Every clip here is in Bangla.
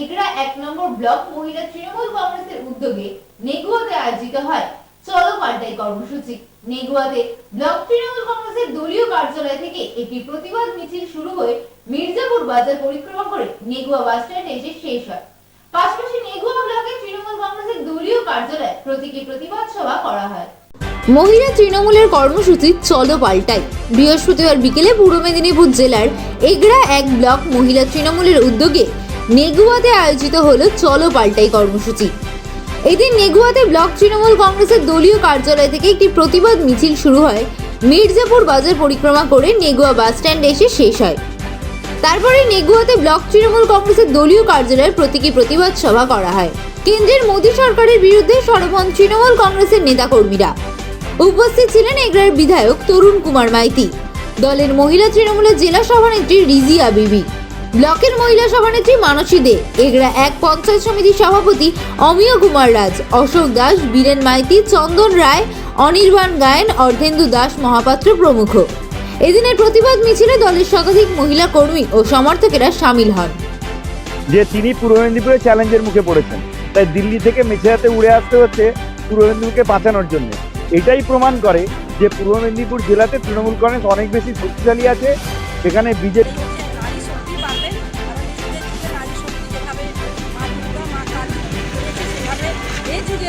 এগরা এক নম্বর ব্লক মহিলা তৃণমূল কংগ্রেসের উদ্যোগে নেগুয়াতে আয়োজিত হয়। চলো পাল্টাই কর্মসূচি। নেগুয়াতে ব্লক তৃণমূল কংগ্রেসের দলীয় কার্যালয় থেকে একটি প্রতিবাদ মিছিল শুরু হয়ে মির্জাপুর বাজার পরিক্রমা করে নেগুয়া বাস স্ট্যান্ডে এসে শেষ হয়। পাশাপাশি নেগুয়া ব্লকে তৃণমূল কংগ্রেসের দলীয় কার্যালয়ে প্রতীকী প্রতিবাদ সভা করা হয়। মহিলা তৃণমূলের কর্মসূচি চলো পাল্টাই। বৃহস্পতিবার বিকেলে পূর্ব মেদিনীপুর জেলার এগরা এক ব্লক মহিলা তৃণমূলের উদ্যোগে নেগুয়াতে আয়োজিত হলো চলো পাল্টাই কর্মসূচি। এদিন নেগুয়াতে ব্লক তৃণমূল কংগ্রেসের দলীয় কার্যালয় থেকে একটি প্রতিবাদ মিছিল শুরু হয়। মির্জাপুর বাজার পরিক্রমা করে নেগুয়া বাস স্ট্যান্ডে এসে শেষ হয়। তারপরে নেগুয়াতে ব্লক তৃণমূল কংগ্রেসের দলীয় কার্যালয়ের প্রতীকী প্রতিবাদ সভা করা হয়। কেন্দ্রের মোদী সরকারের বিরুদ্ধে সরবন তৃণমূল কংগ্রেসের নেতাকর্মীরা। উপস্থিত ছিলেন এগরার বিধায়ক তরুণ কুমার মাইতি। দলের মহিলা তৃণমূলের জেলা সভানেত্রী রিজিয়া বিবি। ব্লকের মহিলা সভানেত্রী মানসী দে এগরা এক পঞ্চায়েত সমিতির সভাপতি অমিয় কুমার রাজ, অশোক দাস, বীরেন মাইতি, চন্দন রায়, অনির্বাণ গায়েন, অর্ধেন্দু দাস মহাপাত্র প্রমুখ। এদিনের প্রতিবাদ মিছিলে দলের শতাধিক মহিলা কর্মী ও সমর্থকেরা সামিল হন। যে তিনি পূর্ব মেদিনীপুরে চ্যালেঞ্জের মুখে পড়েছেন, তাই দিল্লি থেকে মেছেরাতে উড়ে আসতে হচ্ছে পূর্ব মেদিনীপুরকে বাঁচানোর জন্য। এটাই প্রমাণ করে যে পূর্ব মেদিনীপুর জেলাতে তৃণমূল কংগ্রেস অনেক বেশি শক্তিশালী আছে, সেখানে বিজেপি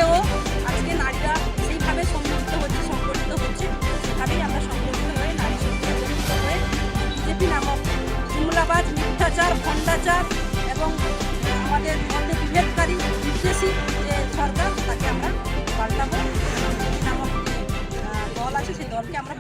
তো আজকে নারীরা সেইভাবে সম্মিলিত হচ্ছে সংগঠিত হচ্ছে। সেভাবেই আমরা সংগঠিত হয়ে নারী সংগঠিত হয়ে বিজেপি নামক জুমলাবাজ মিথ্যাচার, ভণ্ডাচার এবং আমাদের মধ্যে বিভেদকারী, বিদ্বেষী যে সরকার, তাকে আমরা পাল্টাবো। নামক দল আছে, সেই দলকে আমরা